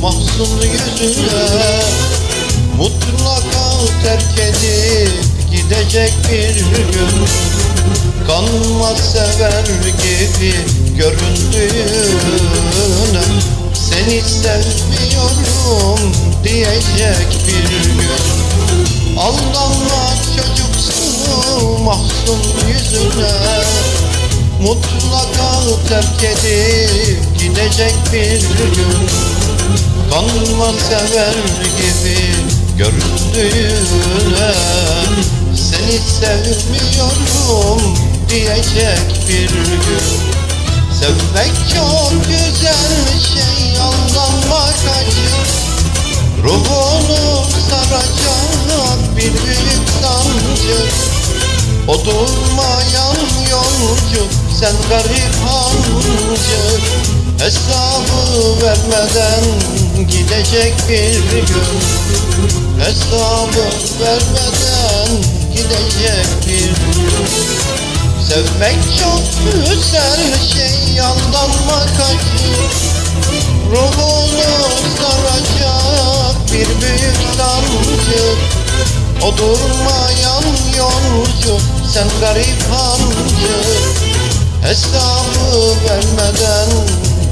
Mahzun yüzüne Mutlaka terk edip gidecek bir gün Kanma sever gibi göründüğüne Seni sevmiyorum diyecek bir gün. Aldanma çocuksun mahzun yüzüne Mutlaka terk edip gidecek bir gün Kanma sever gibi göründüğüne Seni sevmiyorum diyecek bir gün. Sevmek çok güzel şey aldanmak acı. Ruhunu saracak bir büyük sancı. O durmayan yolcu sen garip hancı Hesabı vermeden gidecek bir gün. Hesabı vermeden gidecek bir gün. Sevmek çok güzel şey aldanmak acı Ruhunu saracak bir büyük sancı o durmayan yolcu sen garip hancı Hesabı vermeden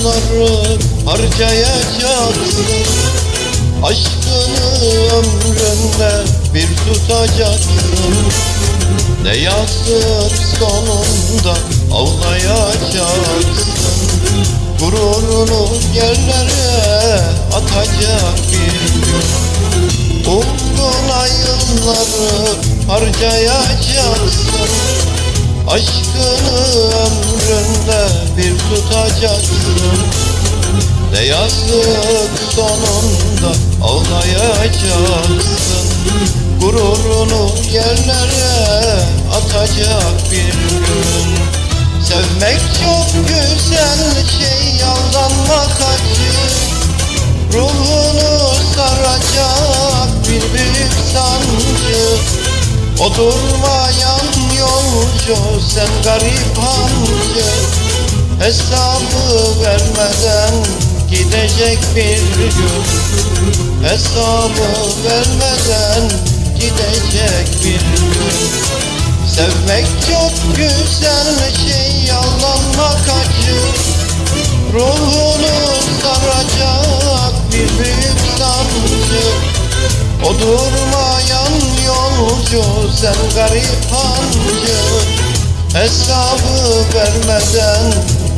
yılları harcayacaksın Aşkını ömründe bir tutacaksın Ne yazık sonunda ağlayacaksın. Gururunu yerlere atacak bir gün. Uğruna yılları harcayacaksın. Aşkını ömründe bir tutacaksın. Ne yazık sonunda ağlayacaksın Gururunu yerlere atacak bir gün. Sevmek çok güzel şey aldanmak acı. Ruhunu saracak bir büyük sancı. O durmayan yolcu sen garip hancı Hesabı vermeden gidecek bir gün. Hesabı vermeden gidecek bir gün. Sevmek çok güzel şey aldanmak acı. Ruhunu saracak bir büyük sancı. O durmayan yolcu sen garip hancı. Hesabı vermeden